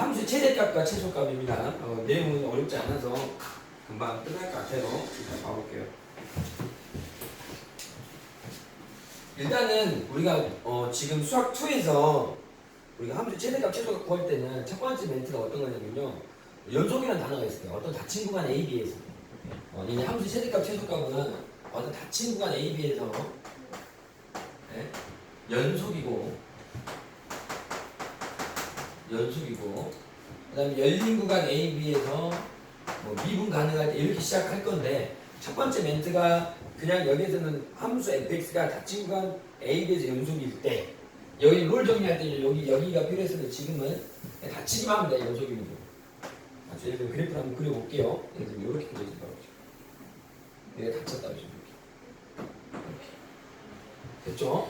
함수 최대값과 최소값입니다. 어, 내용은 어렵지 않아서 금방 끝날 것 같아요. 일단 봐볼게요. 일단은 우리가 어, 지금 수학 2에서 우리가 함수 최대값 최소값 구할 때는 첫 번째 멘트가 어떤 거냐면요. 연속이라는 단어가 있어요. 어떤 닫힌 구간 A, B에서. 어, 이 함수 최대값 최소값은 어떤 닫힌 구간 A, B에서 네? 연속이고 연속이고 그다음에 열린 구간 A, B에서 뭐 미분 가능할 때 이렇게 시작할 건데 첫 번째 멘트가 그냥 여기에서는 함수 fx가 닫힌 구간 A, B에서 연속일 때 여기 롤 정리할 때 여기 여기가 필요했는데 지금은 닫히기만 하면 돼 연속이면 돼. 아, 예를 들면 그래프를 한번 그려볼게요. 예를 들면 이렇게 그려진다고 하죠. 얘가 닫혔다고 하죠. 이렇게. 됐죠?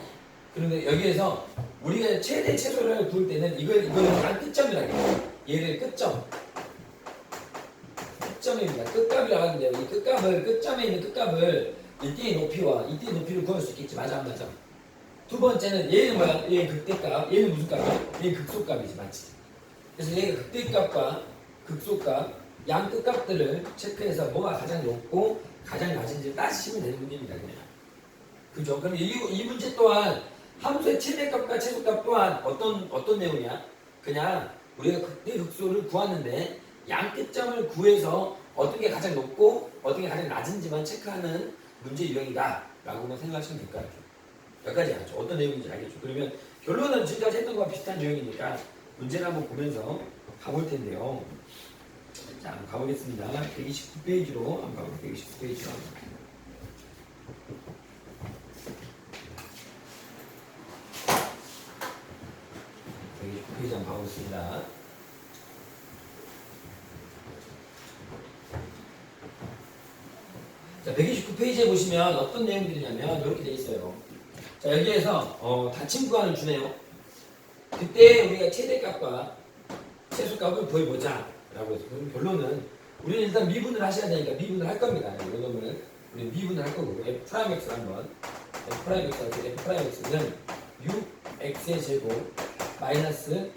그런데 여기에서 우리가 최대 최소를 구할 때는 이걸 이거는 한 끝점이라고 해요. 얘를 끝점. 끝점입니다. 끝값이라고 하는데요. 이 끝값을 끝점에 있는 끝값을 이때의 높이와 이때의 높이를 구할 수 있겠지. 맞아 안 맞아? 두 번째는 얘는 뭐야? 얘 극대값. 얘는 무슨 값이야? 얘 극소값이지, 맞지? 그래서 얘가 극대값과 극소값 양 끝값들을 체크해서 뭐가 가장 높고 가장 낮은지 따지시면 되는 문제입니다. 그냥. 그죠? 그럼 이, 이 문제 또한 함수의 최대값과 최소값 또한 어떤 어떤 내용이야? 그냥 우리가 극대 극소를 구하는데 양 끝점을 구해서 어떤 게 가장 높고 어떤 게 가장 낮은지만 체크하는 문제 유형이다 라고만 생각하시면 될 것 같아요. 여기까지 알죠? 어떤 내용인지 알겠죠? 그러면 결론은 지금까지 했던 거와 비슷한 유형이니까 문제를 한번 보면서 가볼 텐데요. 자, 한번 가보겠습니다. 129페이지로 한번 가볼게요. 129페이지로. 129페이지 한번 가보겠습니다. 자, 129페이지에 보시면 어떤 내용들이냐면 이렇게 돼 있어요. 자, 여기에서 어, 닫힌 구간을 주네요. 그때 우리가 최대값과 최소값을 구해보자. 라고 해서 그럼 결론은 우리는 일단 미분을 하셔야 되니까 미분을 할 겁니다. 이거는 우리 미분을 할 거고 f 프라임 x 한번 f 프라임 x 할 때 f 프라임 x는 6x의 제곱 마이너스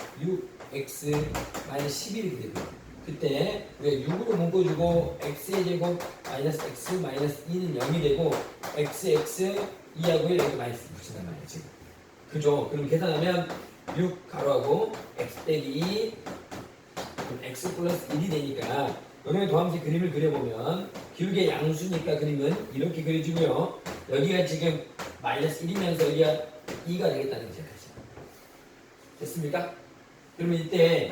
6x 마이너스 11이 이렇게 되고요. 그때 우리가 6으로 묶어주고 x의 제곱 마이너스 x 마이너스 2는 0이 되고 x x 2하고 1 여기 마이너스 붙인단 말이에요 지금 그죠? 그럼 계산하면 6 가로하고 x 빼기 2 그럼 x 플러스 1이 되니까 여기에 도함수 그림을 그려보면 기울기의 양수니까 그림은 이렇게 그려지고요 여기가 지금 마이너스 1이면서 여기가 2가 되겠다는 거죠 됐습니까? 그러면 이때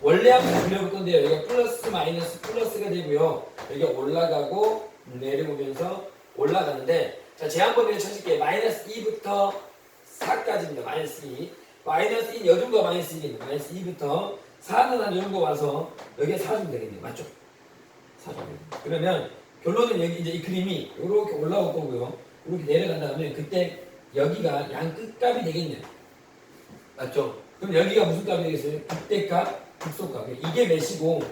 원래 한번 그려볼 건데요 여기가 플러스 마이너스 플러스가 되고요 여기가 올라가고 내려오면서 올라가는데 자 제한범위를 쳐줄게요 마이너스 2부터 4까지입니다 마이너스 2 마이너스 2 여정도가 마이너스 1입니다 마이너스 2부터 4는 한 정도 와서 여기에 4주면 되겠네요. 맞죠? 4주면. 그러면 결론은 여기 이제 이 그림이 이렇게 올라올 거고요. 이렇게 내려간 다음에 그때 여기가 양 끝값이 되겠네요. 맞죠? 그럼 여기가 무슨 값이 되겠어요? 극대값, 극소값. 이게 몇이고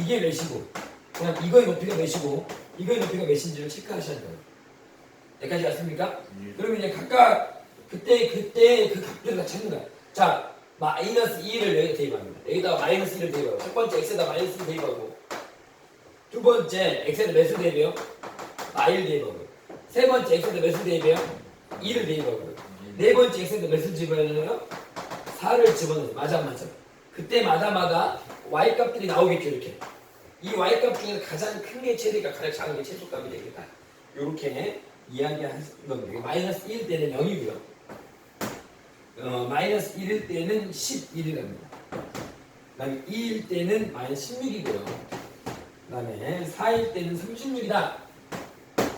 이게 몇이고 그냥 이거의 높이가 몇이고 이거의 높이가 몇인지를 체크하셔야 돼요. 여기까지 왔습니까? 그러면 이제 각각 그때 그때 그 값들을 다 찾는 거야. 자, 마이너스 2를 여기 대입합니다. 여기다가 마이너스 2를 대입하고 첫 번째 x에다 마이너스 2 대입하고 두 번째 x에다 몇을 대입해요? 마일 대입하고 세 번째 x에다 몇을 대입해요? 2를 대입하고 네 번째 x에다 몇을 집어넣어요? 4를 집어넣어요. 맞아 안 맞아? 그때마다마다 y 값들이 나오겠죠 이렇게 이 y 값 중에서 가장 큰 게 최대값 가장 작은 게 최소값이 되겠다. 이렇게 이야기하는 겁니다. 마이너스 1 때는 0이고요. 어, 마이너스 1일 때는 11이랍니다. 그 다음에 2일 때는 마이너스 16이고요. 그 다음에 4일 때는 36이다.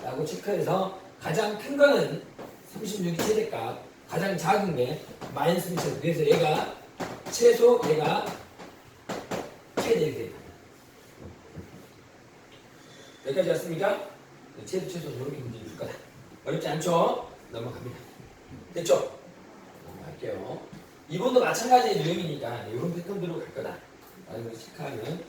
라고 체크해서 가장 큰 거는 36이 최대값, 가장 작은 게 마이너스 1. 그래서 얘가 최소, 얘가 최대 이렇게. 여기까지 왔습니까? 네, 최소, 최소 이렇게 문제 줄 거다. 어렵지 않죠? 넘어갑니다. 됐죠? 할게요. 이번도 마찬가지의 유형이니까 이런 패턴대로 갈 거다. 라는 걸 체크하면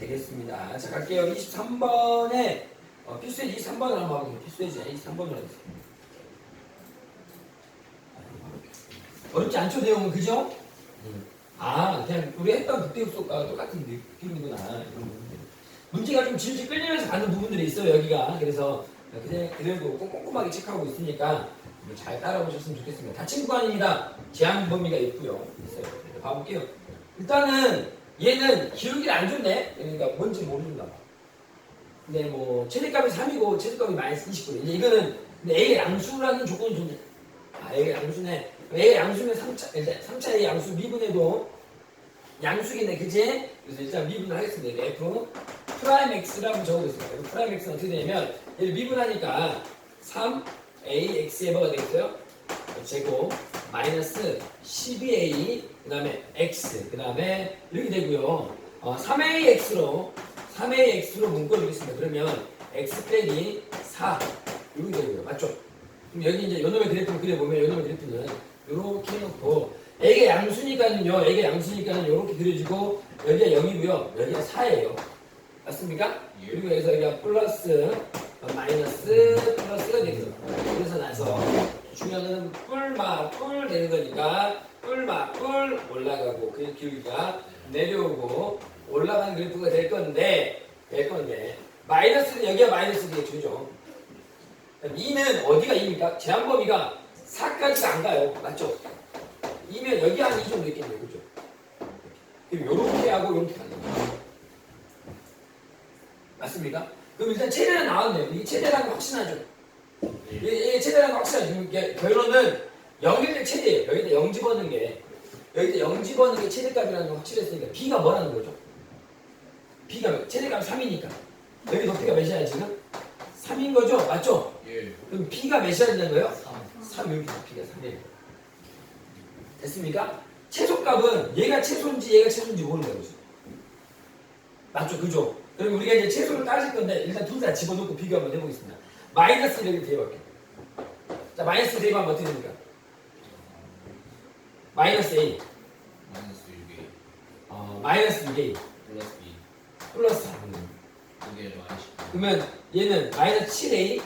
되겠습니다. 자, 갈게요. 23번에 어, 필수예지 23번을 한번 봐볼게요. 필수예지 23번으로 하겠습니다. 어렵지 않죠, 내용은 그죠? 음. 아, 그냥 우리 했던 그때 수업과 똑같은 느낌이구나. 문제가 좀 질질 끌리면서 가는 부분들이 있어요, 여기가. 그래서 그냥 그래도 꼭 꼼꼼하게 체크하고 있으니까 잘 따라오셨으면 좋겠습니다. 다친 구간입니다. 제한 범위가 있고요. 있어요. 봐볼게요. 일단은 얘는 기울기를 안 줬네. 그러니까 뭔지 모르는가 봐. 근데 뭐 최대값이 3이고 최대값이 마이너스 29. 이제 이거는 A의 양수라는 조건이 존재. 아, A의 양수네. A의 양수는 3차, 일단 3차의 양수 미분해도 양수겠네, 그지? 그래서 일단 미분을 하겠습니다. F 프라임 X라고 적어뒀습니다. F 프라임 X는 어떻게 되냐면 얘를 미분하니까 3 AX에 뭐가 되겠어요? 제곱 마이너스 12A 그 다음에 X 그 다음에 이렇게 되고요. 어, 3AX로 3AX로 묶어주겠습니다. 그러면 X 빼기 4 이렇게 되고요. 맞죠? 그럼 여기 이제 요놈의 그래프를 그려보면 요놈의 그래프는 이렇게 해놓고 A가 양수니까는요. A가 양수니까는 이렇게 그려지고 여기가 0이고요. 여기가 4예요. 맞습니까? 예. 그리고 여기서 여기가 플러스 어, 마이너스 플러스가 되죠. 그래서 나서 중요한 거는 뿔마 뿔 되는 거니까 뿔마 뿔 올라가고 그 기울기가 내려오고 올라가는 그래프가 될 건데 될 건데 마이너스는 여기가 마이너스 되겠죠. 그죠? 2는 어디가 2입니까? 제한 범위가 4까지가 안 가요. 맞죠? 2면 여기 한 2 정도 있겠네요. 그죠? 그럼 요렇게 하고 요렇게 가는 거예요. 맞습니까? 그럼 일단 최대는 나왔네요. 이게 최대라는 거 확신하죠? 이게, 이게 최대라는 거 확신하죠? 결론은 0일 때 최대예요. 여기다 0 집어넣는 게 여기다 0 집어넣는 게 최대값이라는 거 확실했으니까 B가 뭐라는 거죠? B가 최대값 3이니까 여기 높이가 몇이야 지금? 3인 거죠? 맞죠? 예. 그럼 B가 몇이야 되는 거예요? 3 여기 B가 3이에요. 됐습니까? 최소값은 얘가 최소인지 얘가 최소인지 모르는 거죠. 맞죠? 그죠? 그럼 우리가 이제 최소를 따질 건데 일단 둘 다 집어넣고 비교 한번 해보겠습니다. 마이너스 1을 대입할게요. 자, 마이너스 대입하면 어떻게 됩니까? 마이너스 A, 마이너스 6에 어, 마이너스 2A, 플러스 B 플러스 3. 그게 마이너스 10. 그러면 얘는 마이너스 7A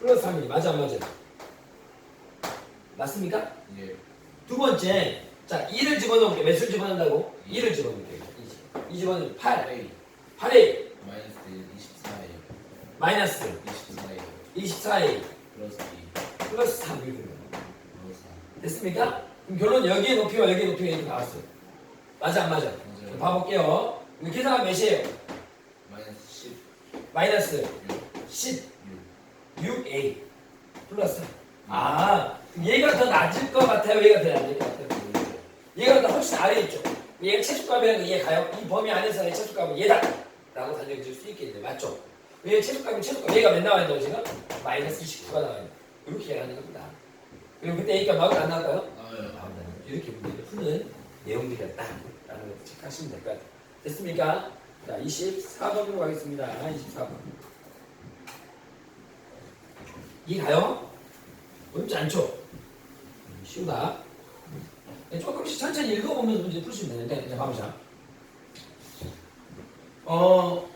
플러스 3이 맞아 안 맞아? 맞습니까? 예. 두 번째, 자 2를 집어넣을게요. 몇을 집어넣는다고? 2를 집어넣을게요. 2, 2 집어넣으면 8, 8A 8A 마이너스 24예요. 마이너스 24예요. 24A 플러스 B 플러스 3 이렇게 됩니다. 플러스 4. 됐습니까? 그럼 결론 여기의 높이와 여기의 높이가 이렇게 나왔어요. 맞아 안 맞아? 맞아요. 봐볼게요. 이거 계산하면 몇이에요? 마이너스 10. 마이너스 6. 10, 6. 6A 플러스 3. 아, 얘가 더 낮을 것 같아요? 얘가 더 낮을 것 같아요? 얘가 더 훨씬 아래에 있죠? 얘가 최소값이라는 거 이해가요? 이 범위 안에서의 최소값은 얘다! 라고 단정 지을 수 있겠네요. 맞죠? 왜 최소값이 최소값? 얘가 몇 나와 있나요, 지금? 마이너스 29가 나와 있는 이렇게 얘기하는 겁니다. 그리고 그때 A값 나올까 안 나올까요? 나와요. 나온다. 이렇게 문제를 푸는 내용들이었다. 라는 걸 체크하시면 될 것 같아요. 됐습니까? 자, 24번으로 가겠습니다. 24번. 이해가요? 어렵지 않죠? 음, 쉬우다. 네, 조금씩 천천히 읽어보면서 문제 푸시면 되는데, 이제 봐보자. 어,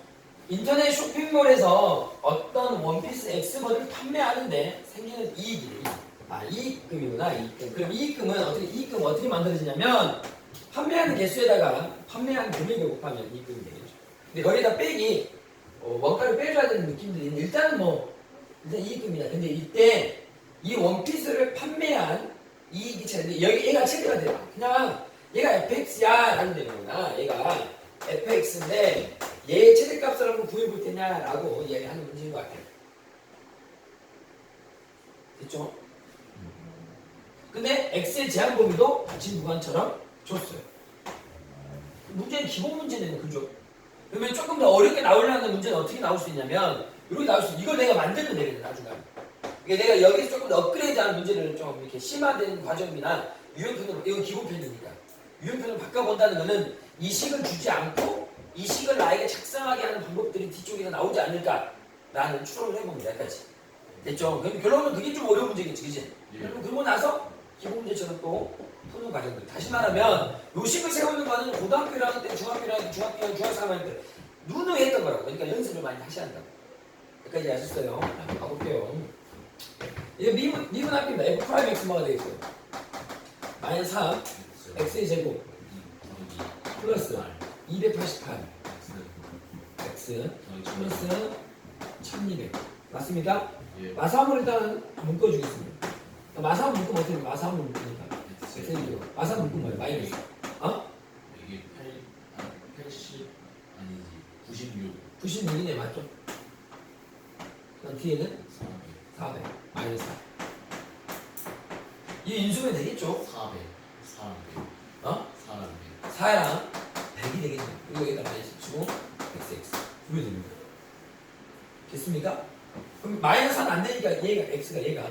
인터넷 쇼핑몰에서 어떤 원피스 X번을 판매하는데 생기는 이익이 아, 이익금이구나, 이익금. 그럼 이익금은 어떻게, 이익금 어떻게 만들어지냐면, 판매하는 개수에다가 판매하는 금액을 곱하면 이익금이 되겠죠. 근데 거기다 빼기, 어, 원가를 빼줘야 되는 느낌들이 있는데, 일단은 뭐, 일단 이익금이다. 근데 이때 이 원피스를 판매한 이익이 차인데, 여기 얘가 체크가 돼요. 그냥 얘가 FX야 라는 되는구나. 얘가 FX인데, 얘의 최대값을 한번 구해볼 테냐라고 얘기하는 문제인 것 같아요. 됐죠? 근데 x의 제한 범위도 같이 무관처럼 줬어요. 문제는 기본 문제네요, 그죠? 그러면 조금 더 어렵게 나오려는 문제는 어떻게 나올 수 있냐면 이렇게 나올 수 이걸 내가 만들면 되거든 나중에. 이게 내가 여기서 조금 더 업그레이드하는 문제를 좀 이렇게 심화된 과정이나 유형편으로 이건 기본편이니까 유형편을 바꿔본다는 거는 이 식을 주지 않고 이 식을 나에게 작성하게 하는 방법들이 뒤쪽에서 나오지 않을까라는 추론을 해봅니다. 여기까지. 됐죠? 그럼 결론은 그게 좀 어려운 문제겠지, 그지? 예. 그러고 나서 기본 문제처럼 또 푸는 과정들. 다시 말하면 요식을 세우는 거는 고등학교 1학년 때, 중학교 1학년 때, 중학교 1학년, 중학교 3학년 때 누누했던 거라고. 그러니까 연습을 많이 하셔야 한다고. 여기까지 아셨어요? 자, 가볼게요. 이거 미분, 미분 합입니다. F 프라임 X 뭐가 되겠어요? 마이너스 3, X의 제곱, 플러스 288 X 플러스 1200 맞습니까? 예 마사함을 일단 묶어주겠습니다. 마사함 묶으면 어떻게 돼요? 마사함을 묶으니까 X 엑셀이죠. 마사함 묶은 거예요. 마이너스. 어? 이게 8 아, 80 아니지 96 96이네 맞죠? 그럼 뒤에는 400 400 마이너스 4. 이 인수면 되겠죠? 400 400 어? 400 4랑 100이 되겠네. 이거 여기다 마이너스 치고 xx 이게 됩니다. 됐습니까? 그럼 마이너스 하면 안 되니까 얘가 x가 얘가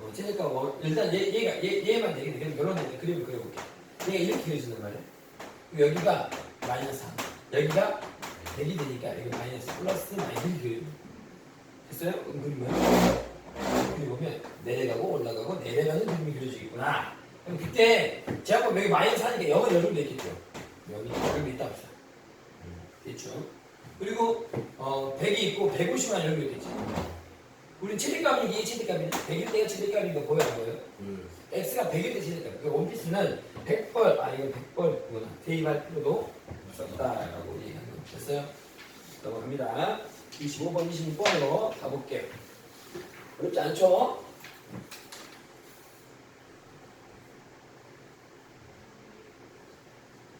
어, 제니까 뭐 일단 얘 얘가 얘 얘만 되겠네. 그럼 결론은 그림을 그려볼게. 얘가 이렇게 그려진단 말이야. 그럼 여기가 마이너스 3, 여기가 100이 되니까 여기 마이너스 플러스 마이너스 그려. 됐어요? 그럼 그리면 그리고 보면 내려가고 올라가고 내려가는 그림이 그려지겠구나. 그럼 그때 제가 여기 마이너스 하니까 0은 여기 돼 있겠죠. 여기 여기 있다 합시다. 됐죠? 그리고 어 100이 있고 150만 여기 있겠지. 우리 최대값이 이게 최대값이네. 100일 때가 최대값이니까 보여 안 보여? 그 x가 100일 때 최대값. 그 원피스는 100벌 아 이거 100벌 구나. 대입할 필요도 없었다라고 얘기하는 거 됐어요? 넘어갑니다. 25번, 26번으로 가볼게요. 어렵지 않죠?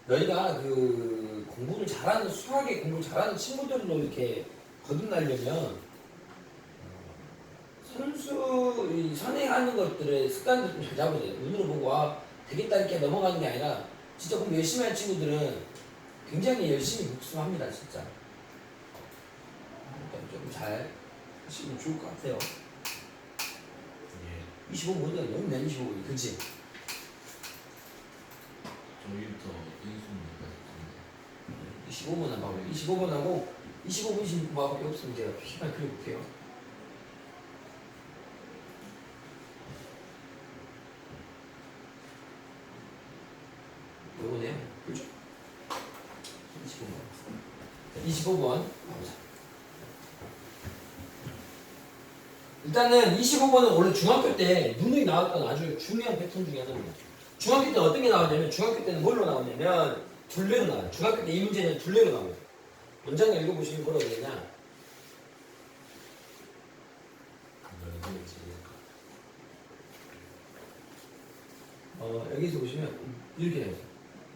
너희가 그 공부를 잘하는 수학에 공부를 잘하는 친구들로 이렇게 거듭나려면 어, 선수 이 선행하는 것들의 습관들 좀 잘 잡아야 돼. 눈으로 보고 아 되겠다 이렇게 넘어가는 게 아니라 진짜 공부 열심히 할 친구들은 굉장히 열심히 복습합니다 진짜. 좀잘 하시면 좋을 것 같아요. 예 25분은 너무 내 25분 그치? 저희부터 인수입니다 25분 안 봐요. 25분 하고 25분 26분밖에 없으면 제가 시간 그려볼게요. 요거네요. 그죠? 25번. 25번. 가보자. 일단은 25번은 원래 중학교 때 눈이 나왔던 아주 중요한 패턴 중에 하나입니다. 중학교 때는 어떤 게 나왔냐면 중학교 때는 뭘로 나오냐면 둘레로 나와요. 중학교 때 이 문제는 둘레로 나와요. 문장 읽어보시면 뭐라고 되냐? 어, 여기서 보시면 이렇게 돼요.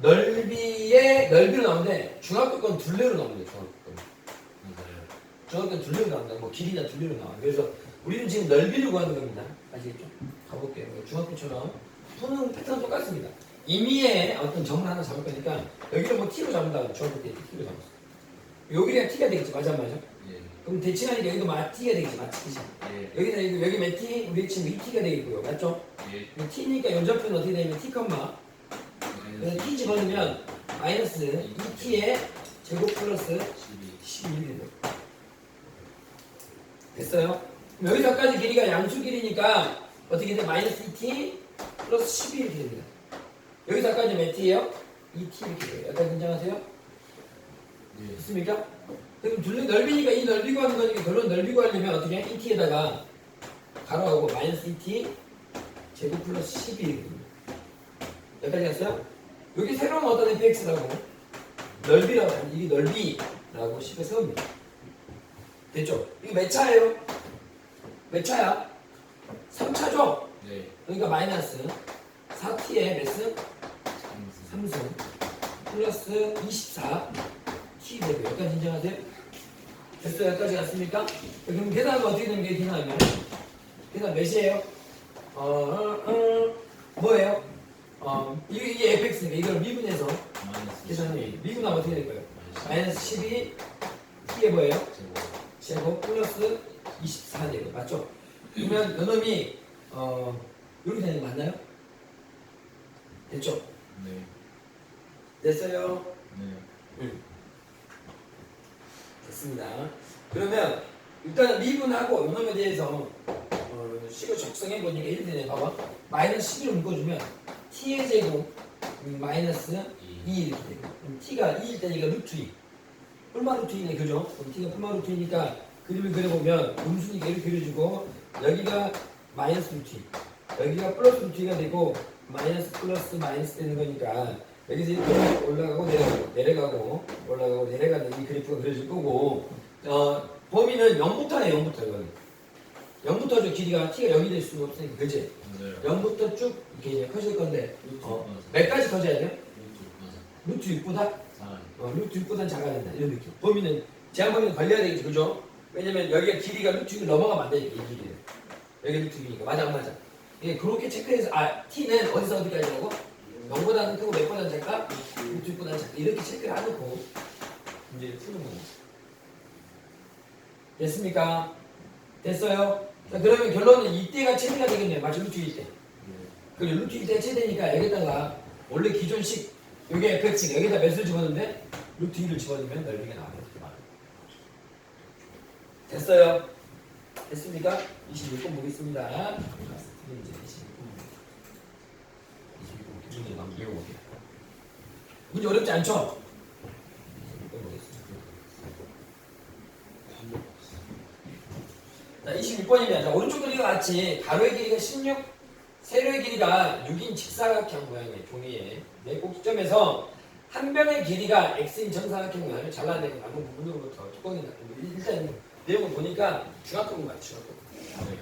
넓이의 넓이로 나오는데 중학교 건 둘레로 나옵니다. 중학교 건. 중학교 건 둘레로 나온다. 뭐 길이나 둘레로 나와. 그래서 우리는 지금 넓이를 구하는 겁니다. 아시겠죠? 가볼게요. 중학교처럼 푸는 패턴 똑같습니다. 임의의 어떤 점을 하나 잡을 거니까 여기를 뭐 t로 잡는다. 중학교 때 t로 잡았어. 여기가 t가 되겠지. 맞아, 맞아. 예 그럼 대칭하니까 여기도 마 t가 되겠지. 맞지? 예 여기다 여기 여기 몇 t? 우리 지금 2t가 되겠고요. 맞죠? 예 t니까 연접표는 어떻게 되냐면 t, 그래서 t 집어넣으면 마이너스 2t의 제곱 플러스 12 11이 돼요. 됐어요? 여기서까지 길이가 양수 길이니까 어떻게 돼? 마이너스 2t 플러스 12 이렇게 됩니다. 여기서까지 몇 t예요? 2t 이렇게 돼요. 약간 긴장하세요? 예 됐습니까? 그럼 둘레 넓이니까 이 넓이 구하는 거니까 결론 넓이 구하려면 어떻게 해? 2t에다가 가로하고 마이너스 2t 제곱 플러스 12 이렇게 됩니다. 여기까지 갔어요? 여기 새로운 어떤 fx라고 넓이라고 하면 이 넓이라고 식을 세웁니다. 됐죠? 이거 몇 차예요? 몇 차야? 3차죠? 네 그러니까 마이너스 4t의 몇승? 삼수 3승 플러스 24 t 되고 여기까지 인정하세요? 됐어요? 여기까지 갔습니까? 그럼 계산하면 어떻게 되는 게 계산하면? 계산 몇이에요? 어, 어, 어, 뭐예요? 어, 이게, 이게 fx니까 이걸 미분해서 계산이 미분하면 어떻게 될까요? 마이너스 마이너스 12 t에 뭐예요? 제곱 제곱 플러스 24되고 맞죠? 그러면 요놈이 어 이렇게 되는 거 맞나요? 됐죠? 네 됐어요? 네. 됐습니다. 그러면 일단 미분하고 요놈에 대해서 어, 식을 적성해 보니까 이렇게 되네. 봐봐. 마이너스 11을 묶어주면 t의 제곱 음, 마이너스 2 이렇게 되고 그럼 t가 2일 때니까 루트 2 뿔마 루트 2네 그죠? 그럼 t가 뿔마 루트 2니까 그림을 그려보면 음수니까 이렇게 그려주고 여기가 마이너스 2 여기가 플러스 루트 2가 되고 마이너스 플러스 마이너스 되는 거니까 여기서 이렇게 올라가고 내려가고 내려가고 올라가고 내려가는 이 그래프가 그려질 거고 어, 범위는 0부터네 0부터 이거는 0부터 저 길이가 t가 0이 될 수는 없으니까 그지? 맞아요. 0부터 쭉 이렇게 이제 커질 건데 어. 몇 가지 커져야 돼요? 루트 맞아. 루트 6보다? 사. 어, 루트 6보다는 작아야 된다 이런 느낌 범위는 제한 범위는 걸려야 되겠죠 그죠? 왜냐면 여기가 길이가 루트 6을 넘어가면 안 되니까 이 길이는 여기 루트 6이니까 맞아 안 맞아? 예, 그렇게 체크해서 아 t는 어디서 어디까지라고? 0보다는 크고 몇 보다는 작다? 루트 6보다는 작다 이렇게 체크를 해놓고 문제를 푸는 겁니다 됐습니까? 됐어요? 자 그러면 결론은 이때가 최대가 되겠네요 맞죠? 루트 2때 네. 그리고 루트 2때 최대니까 여기다가 원래 기존식 여기 fx 여기다 몇을 집어넣는데 루트 2를 집어넣으면 넓이가 나와요. 됐어요? 됐습니까? 26번 보겠습니다 문제 26번 26번 문제 배워볼게요 문제 어렵지 않죠? 26번 보겠습니다 자, 26번입니다. 자, 오른쪽 그리가 같이 가로의 길이가 16, 세로의 길이가 6인 직사각형 모양의 종이에 네 꼭지점에서 한 변의 길이가 x인 정사각형 모양을 잘라내고 남은 부분으로부터 뚜껑이 나고 일단 내용을 보니까 중학교 같아 중학교 네,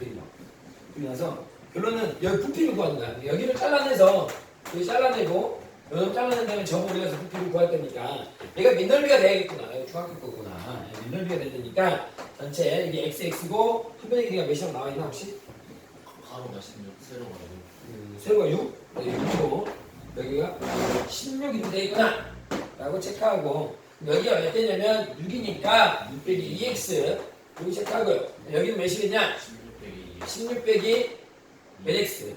그리고 나서 결론은 여기 부피를 구하는 거야 여기를 잘라내서 여기 잘라내고 여기 잘라낸 다음에 점을 올려서 부피를 구할 거니까. 얘가 밑넓이가 돼야겠구나. 여기 중학교 거구나. 네, 밑넓이가 돼야 되니까 전체 이게 xx고 한 변의 길이가 몇이라고 나와 있나 혹시? 맛있는 새로 가고. 음, 세로가 6, 여기 6이고 여기가 16이 돼 있구나 라고 체크하고 여기가 몇 개냐면 6이니까 6 빼기 2x 여기 체크하고요. 여기는 몇이겠냐? 16 빼기 16 빼기 몇 x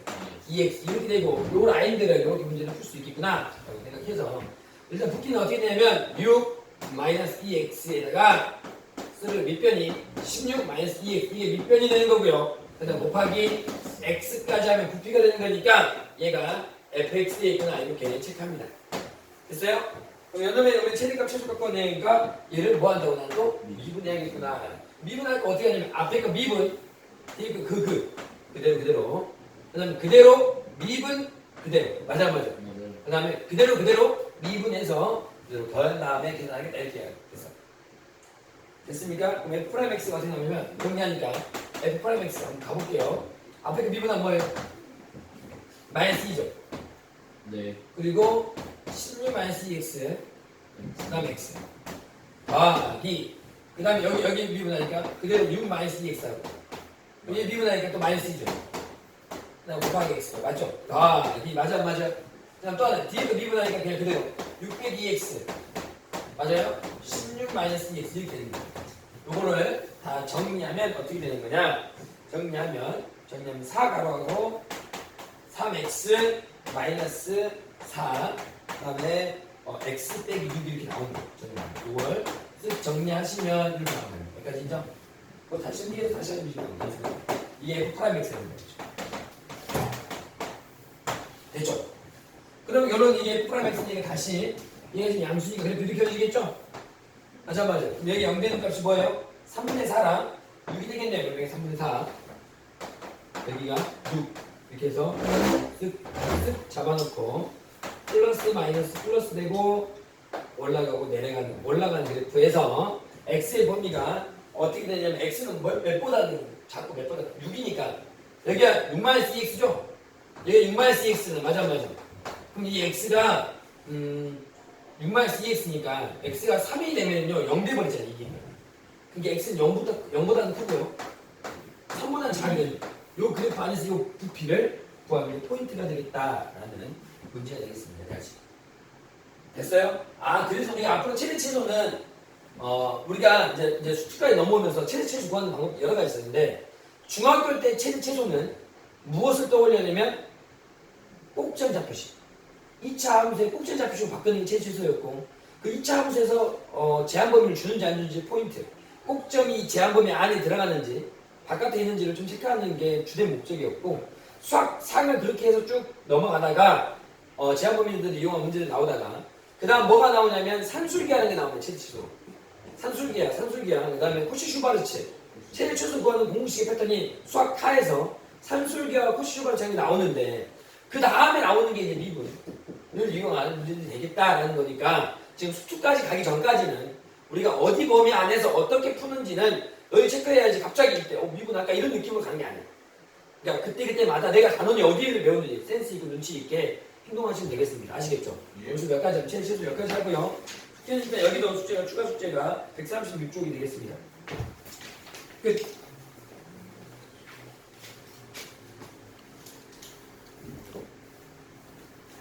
2. 2x 이렇게 되고 요 라인들을 이렇게 문제를 풀 수 있겠구나 라고 생각해서 일단 붓기는 어떻게 되냐면 6 마이너스 2x에다가 쓰를 밑변이 16 마이너스 2x 이게 밑변이 되는 거고요. 그다음 곱하기 x까지 하면 부피가 되는 거니까 얘가 fx에 있구나 이렇게 체크합니다. 됐어요? 연놈의 우리 최대값 최소값 내니까 얘를 뭐 한다고 또 미분해야겠구나. 미분할 거 어떻게 하냐면 앞에 거 미분. 뒤에 거 그, 그. 그대로 그대로. 그 다음에 그대로 미분 그대로. 맞아 안 맞아. 그 다음에 그대로 그대로 미분해서 그대로 더한 다음에 계산하겠다 이렇게 해요 그래서 됐습니까? 그럼 f 프라임 x가 어떻게 나오냐면 정리하니까 f 프라임 x 한번 가볼게요. 앞에 그 미분은 뭐예요? 마이너스 2죠? 네. 그리고 16 마이너스 2x 그 다음에 x. 더하기 그 다음에 여기 여기 미분하니까 그대로 6 마이너스 2x하고. 여기 미분하니까 또 마이너스 2죠. 그 다음 곱하기 x. 맞죠? 더하기 맞아 안 맞아? 그 다음 또 하나. 뒤에 거 미분하니까 그냥 그대로. 6 빼기 2x 맞아요? 16 마이너스 2x 이렇게 되는 거예요 요거를 다 정리하면 어떻게 되는 거냐? 정리하면 정리하면 4 가로하고 3x 마이너스 4 그 다음에 어, x 빼기 6 이렇게 나오는 거예요. 이걸 쓱 정리하시면 이렇게 나와요. 여기까지 인정? 그거 다시 정리해서 다시 해주시면 돼요. 이게 x라는 거죠. 됐죠? 그럼 결론 이게 x니까 다시 지금 양수니까 이렇게 그려지겠죠? 맞아 맞아. 그럼 여기 0 되는 값이 뭐예요? 3분의 4랑 6이 되겠네요. 여기 3분의 4 여기가 6 이렇게 해서 쓱 쓱 잡아놓고 플러스 마이너스 플러스 되고 올라가고 내려가는 올라가는 그래프에서 x의 범위가 어떻게 되냐면 x는 뭐, 몇보다는 자꾸 몇 보다 6이니까. 여기가 6 마이너스 2x죠? 여기가 6 마이너스 2x는 맞아 안 맞아? 그럼 이 x가 음, 6 마이너스 2x니까 x가 3이 되면요 0 돼버리잖아요 이게. 그게 x는 0보다 0보다는 크고요. 3보다는 작은 요 그래프 안에서 요 부피를 구하면 포인트가 되겠다라는 문제가 되겠습니다. 다시 됐어요? 아 그래서 우리가 앞으로 최소는 어 우리가 이제 이제 수축까지 넘어오면서 최소 구하는 방법 여러 가지 있었는데 중학교 때 최소는 무엇을 떠올려냐면 꼭지점 좌표식 2차 함수의 꼭지점 좌표식으로 바꾸는 게 최대 최소였고 그 2차 함수에서 어, 제한 범위를 주는지 안 주는지 포인트 꼭점이 제한 범위 안에 들어가는지 바깥에 있는지를 좀 체크하는 게 주된 목적이었고 수학 상을 그렇게 해서 쭉 넘어가다가 어, 제한 범위들을 이용한 문제들 나오다가 그 다음 뭐가 나오냐면 산술기 하는 게 나오네 최대치수 산술기야 산술기야. 그 다음에 코시 슈바르츠 최대 최소 구하는 공식의 패턴이 수학 하에서 산술기와 코시 슈바르츠가 나오는데 그 다음에 나오는 게 이제 미분. 늘 이용하는 문제들이 되겠다라는 거니까 지금 수투까지 가기 전까지는 우리가 어디 범위 안에서 어떻게 푸는지는 여기 체크해야지 갑자기 이때 어 미분 아까? 이런 느낌으로 가는 게 아니에요. 그러니까 그때 그때마다 내가 단원이 어디를 배우는지 센스 있고 눈치 있게 행동하시면 되겠습니다. 아시겠죠? 예. 오늘 몇 가지 최 최소 몇 가지 하고요. 숙제는 일단 여기도 숙제가 추가 숙제가 136쪽이 되겠습니다. 끝.